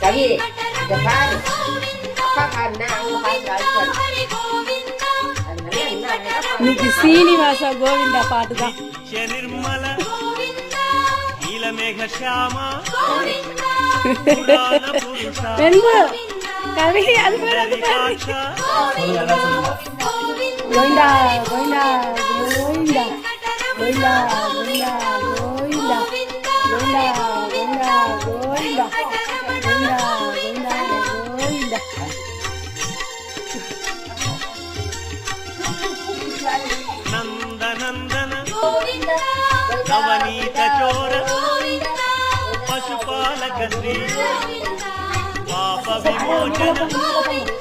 కవి జపాన్ నీకు శ్రీనివాస గోవింద పాటుగా నిర్మల నీలమేఘ శ్యామ కవి అది గోవింద గోవింద గోవింద గోవింద నందనందన నవనీత చోర పశుపాలక శ్రీ పాప విమోచన గోవింద